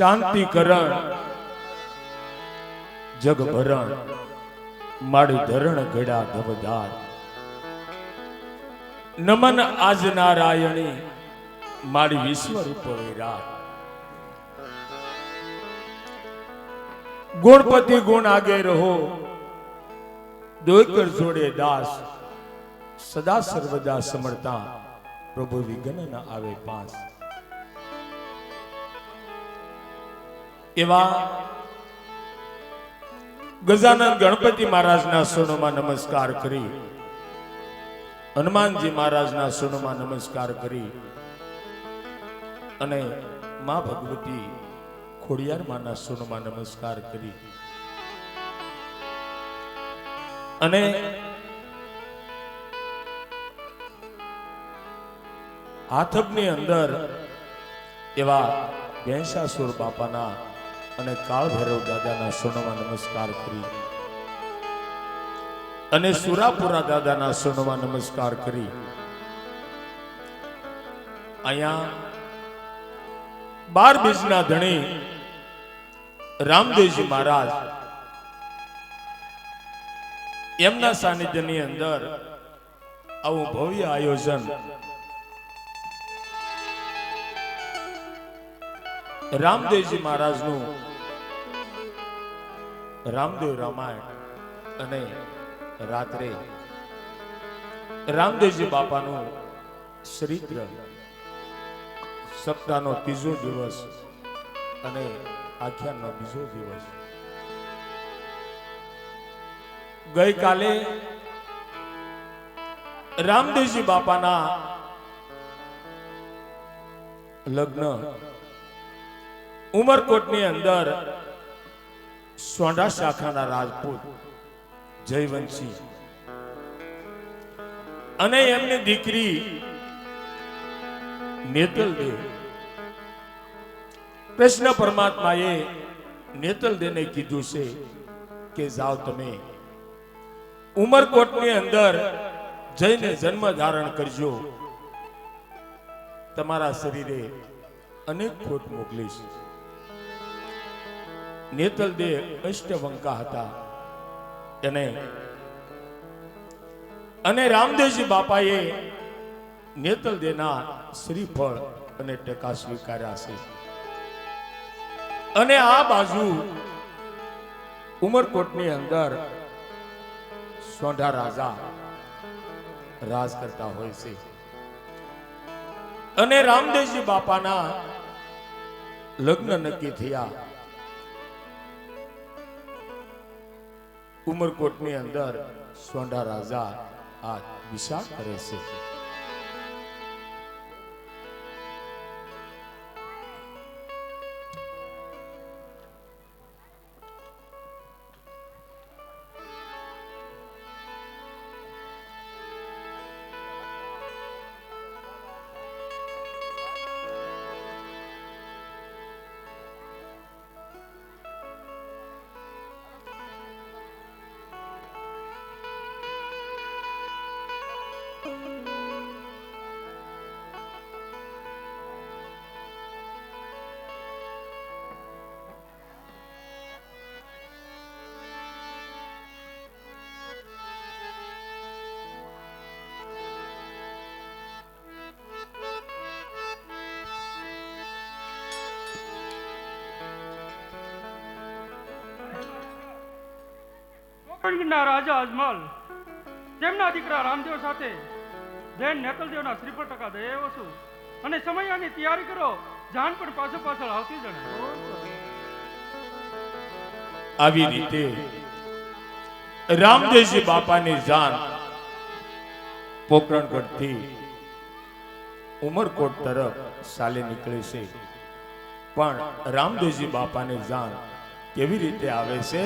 શાંતિકરણ, જગભરણ માડી ધરણ ઘડા ધબધાર. નમન આજ નારાયણી માડી વિશ્વ રૂપ વિરાટ ગુણપતિ ગુણ આગે રહો દોઈકર જોડે દાસ, સદા સર્વદા સમરતા પ્રભુ વિઘ્ન ના આવે પાસ. એવા ગજાનંદ ગણપતિ મહારાજના સોનોમાં નમસ્કાર કરી, હનુમાનજી મહારાજના સોનોમાં નમસ્કાર કરી અને મા ભગવતી ખોડિયાર માના સોનોમાં નમસ્કાર કરી. અને હાથબની અંદર એવા ભેંસાસુર બાપાના અને કાળ ભૈરવ દાદાના સોનામાં નમસ્કાર કરી. અને સુરાપુરા દાદાના સોનામાં નમસ્કાર કરી. અહીંયા બાર બીજના ધણી રામદેવજી મહારાજ એમના સાનિધ્યની અંદર આવું ભવ્ય આયોજન રામદેવજી મહારાજનું રામદેવ રામાયણ અને રાત્રે રામદેવજી બાપાનું ચરિત્ર સપ્તાહનો ત્રીજો દિવસ અને આખ્યાનનો બીજો દિવસ. ગઈકાલે રામદેવજી બાપાના લગ્ન ઉમરકોટની અંદર સોંડા શાખાના રાજપૂત જયવંશી અને એમની દીકરી નેતલ દેવ કૃષ્ણ પરમાત્માએ નેતલ દેને કીધું છે કે જાઓ તમે ઉમરકોટની અંદર જઈને જન્મ ધારણ કરજો. તમારા શરીરે અનેક ખોટ મોકલીશ. નેતલ દે અષ્ટવંકા હતા. એને અને રામદેવજી બાપાએ નેતલ દેના શ્રીફળ અને ટેકા સ્વીકાર્યા છે. અને આ બાજુ ઉમરકોટની અંદર સોઢા રાજા રાજ કરતા હોય છે. અને રામદેવજી બાપાના લગ્ન નક્કી થયા. ઉમરકોટની અંદર સોંઢા રાજા આ વિશાળ કરે છે. કોકણગીરના રાજા અજમલ, તેમના દીકરા રામદેવ સાથે જૈન નેતલદેવના શ્રીફળ ટકા દઈ છું. અને સમયાની તૈયારી કરો, જાન પણ પાછો પાછળ આવતી જણે આવી રીતે રામદેવજી બાપાની જાન પોકરણગઢથી ઉમરકોટ તરફ ચાલી નીકળે છે. પણ રામદેવજી બાપાની જાન કેવી રીતે આવે છે?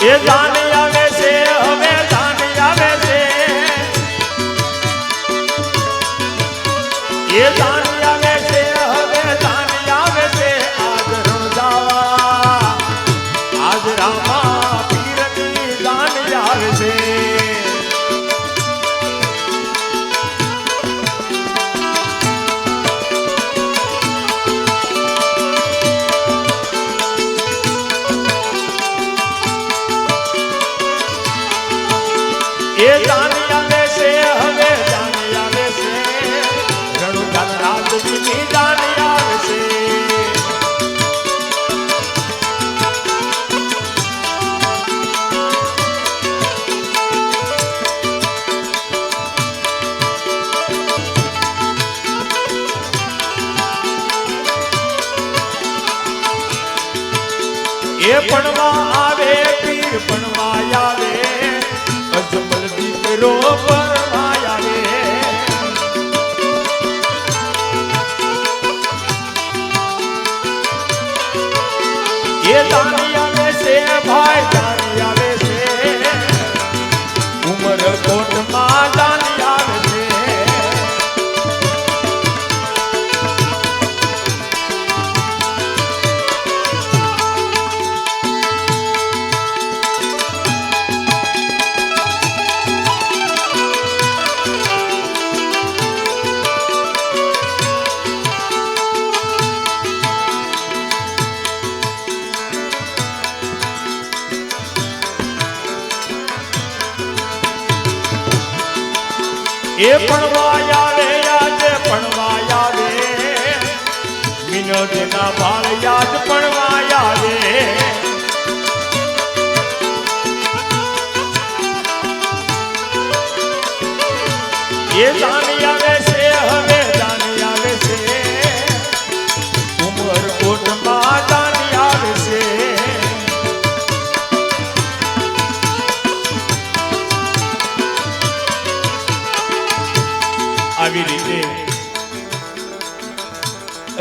એ જાન આવે છે હવે જાન આવે છે. એ જાન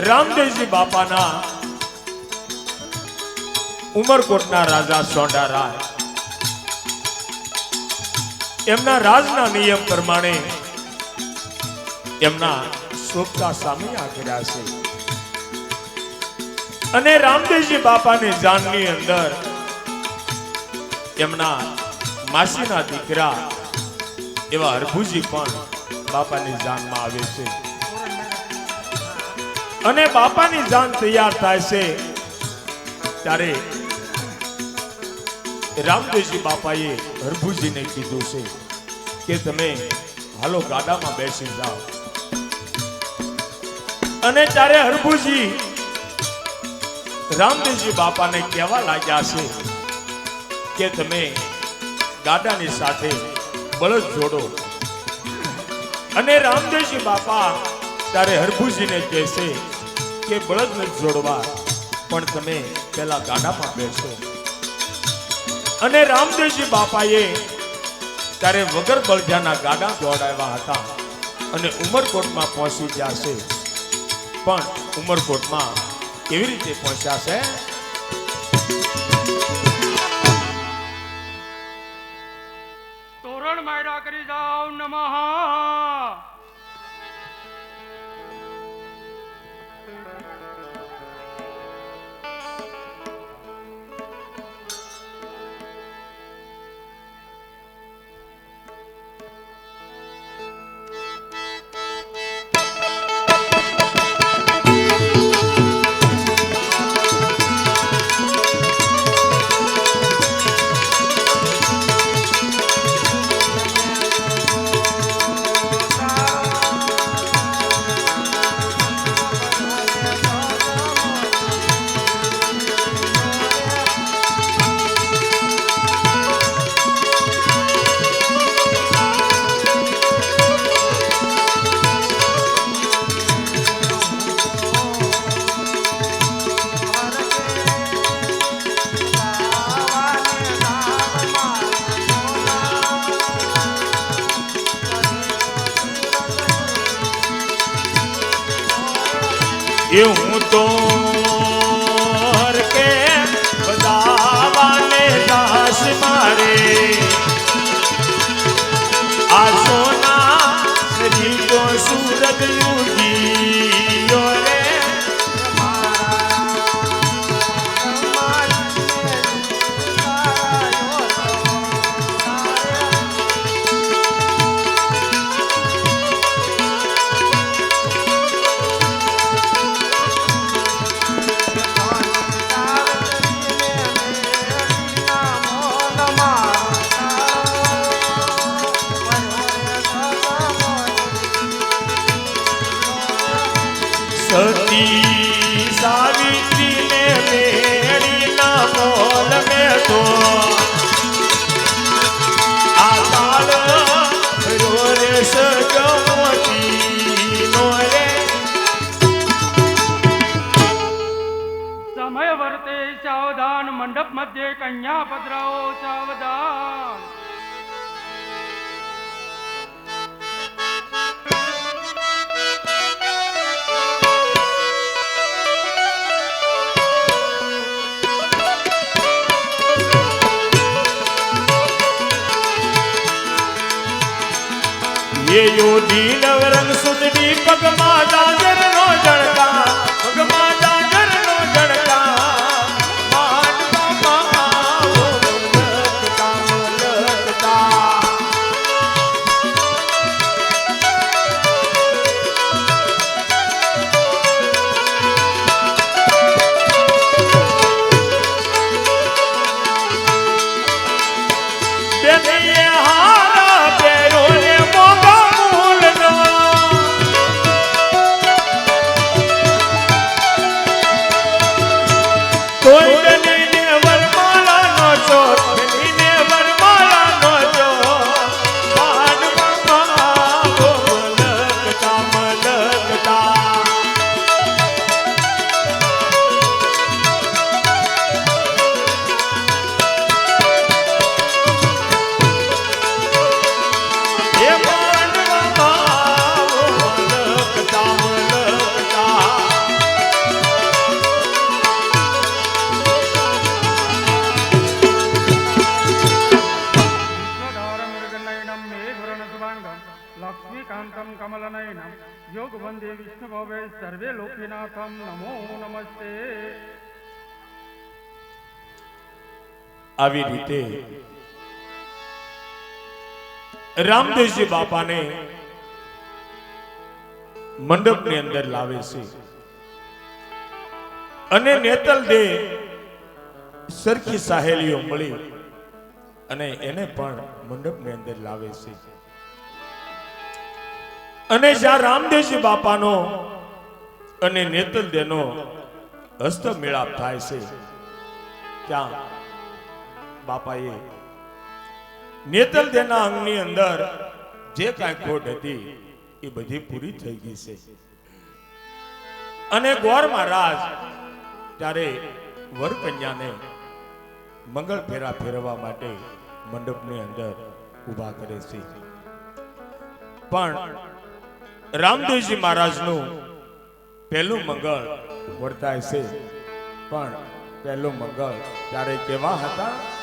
રામદેવજી બાપાના ઉમરકોટના રાજા સોંડારાય એમના રાજના નિયમ પ્રમાણે એમના સોપતા સામે કર્યા છે. અને રામદેવજી બાપાની જાનની અંદર એમના માસીના દીકરા એવા હરભુજી પણ બાપાની જાનમાં આવે છે. અને બાપાની જાન તૈયાર થાય છે. ત્યારે રામદેવજી બાપાએ હરભુજીને કીધું છે કે તમે હાલો ગાડામાં બેસી જાઓ. અને ત્યારે હરભુજી રામદેવજી બાપાને કહેવા લાગ્યા છે કે તમે ગાડાની સાથે બળદ જોડો. અને રામદેવજી બાપા ત્યારે હરભુજીને કહેશે કે બળદ નથી જોડવા, પણ તમે પેલા ગાડામાં બેસો. અને રામદેવજી બાપાએ ત્યારે વગર બળજાના ગાડા દોડાવ્યા હતા અને ઉમરકોટમાં પહોંચી ગયા છે. પણ ઉમરકોટમાં કેવી રીતે પહોંચ્યા છે? તોરણ માયરા કરી જાઓ નમઃ. મધ્યે કન્યા પધરાઓ સાવધાન યોધી નવરંગ સુંદરી પગમાં દાદર નો જણકા વંદે વિષ્ણુ ભવે સર્વે લોકીનાથમ નમો નમસ્તે. આવી રીતે રામદેવજી બાપાને મંડપની અંદર લાવે છે. અને નેતલ દે સરખી સાહેલીઓ મળી અને એને પણ મંડપની અંદર લાવે છે. અને જ્યાં રામદેવજી બાપાનો અને નેતલદેનો હસ્તમેળાપ હસ્ત મેળાપ થાય છે, ત્યાં બાપાએ નેતલદેના અંગની અંદર જે કાંઈ ખોટ હતી એ બધી પૂરી થઈ ગઈ છે. અને ગોર મહારાજ ત્યારે વરકન્યાને મંગળ ફેરા ફેરવવા માટે મંડપની અંદર ઊભા કરે છે. પણ રામદેવજી મહારાજનું પહેલું મંગળ વર્તાય છે. પણ પહેલું મંગળ ત્યારે કેવા હતા?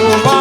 Bye.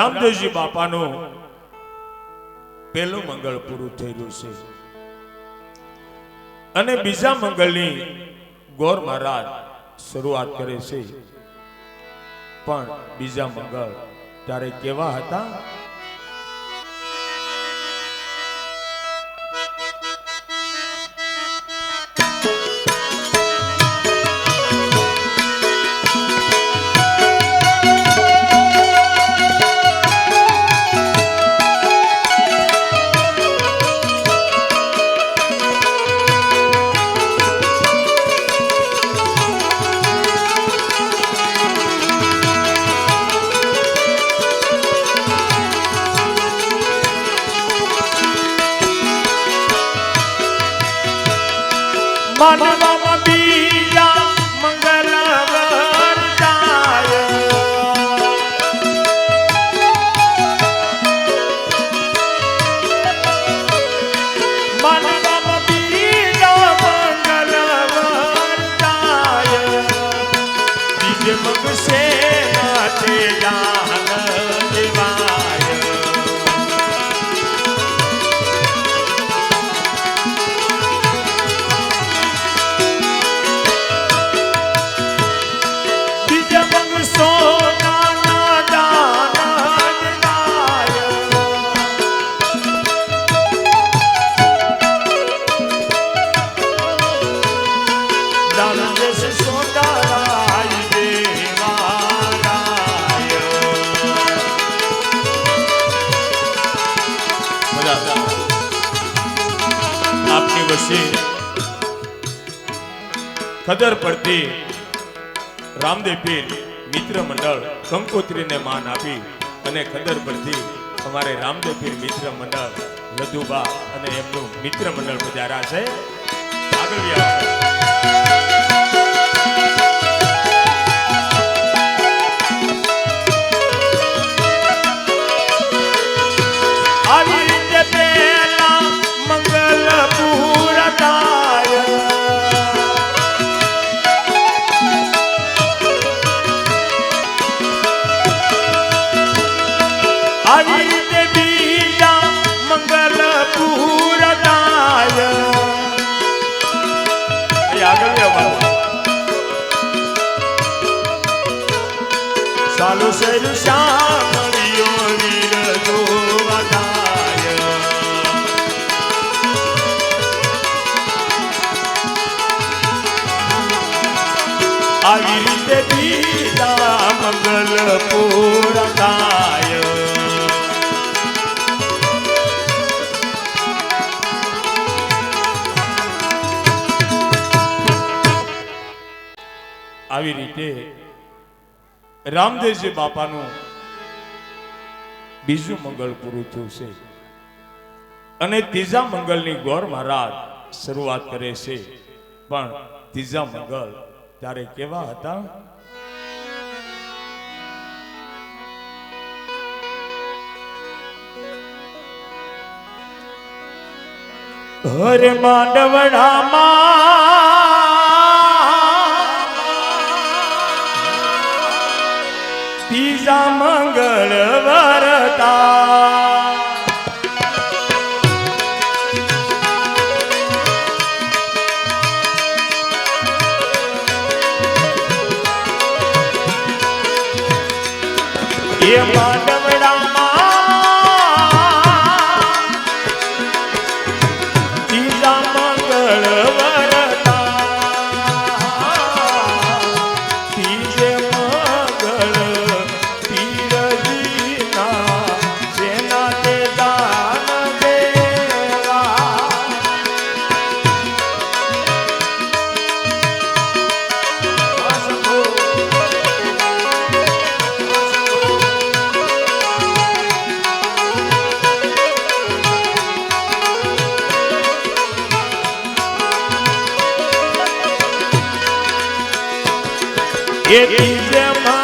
રામદેવજી બાપાનું પહેલું મંગળ પૂરું થયેલું છે. અને બીજા મંગળની ગોર મહારાજ શરૂઆત કરે છે. પણ બીજા મંગળ ત્યારે કેવા હતા? આપની ખદર પડતી રામદેવ પીર મિત્ર મંડળ કંકોત્રીને માન આપી અને ખદર પડતી અમારે રામદેવ પીર મિત્ર મંડળ લધુબા અને એમનું મિત્ર મંડળ પધારા છે. આગળ આવી રીતે રામદેવજી બાપાનું બીજું મંગળ પૂરું થયું છે. અને ત્રીજા મંગળની ગોર મહારાજ શરૂઆત કરે છે. પણ ત્રીજા મંગળ ત્યારે કેવા હતા? હર માંડવડામાં ત્રીજા મંગળ વરતા એ માંડવડામાં Episódio quiser é mais.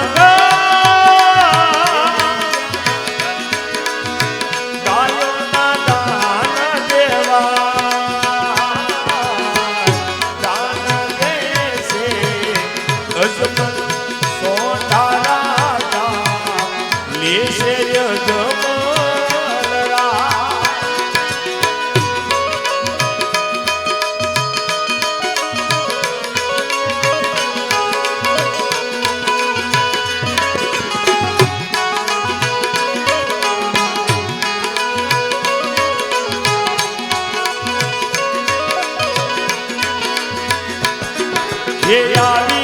હે આવી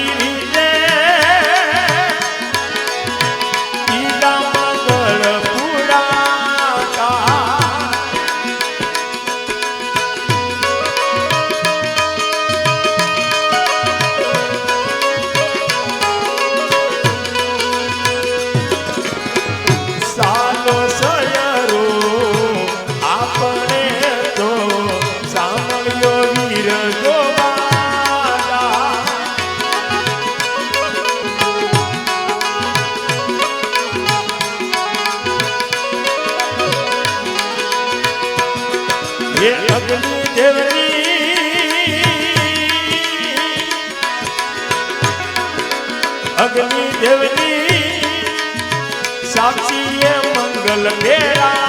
અગ્નિ દેવની સાક્ષી મંગલ મેળા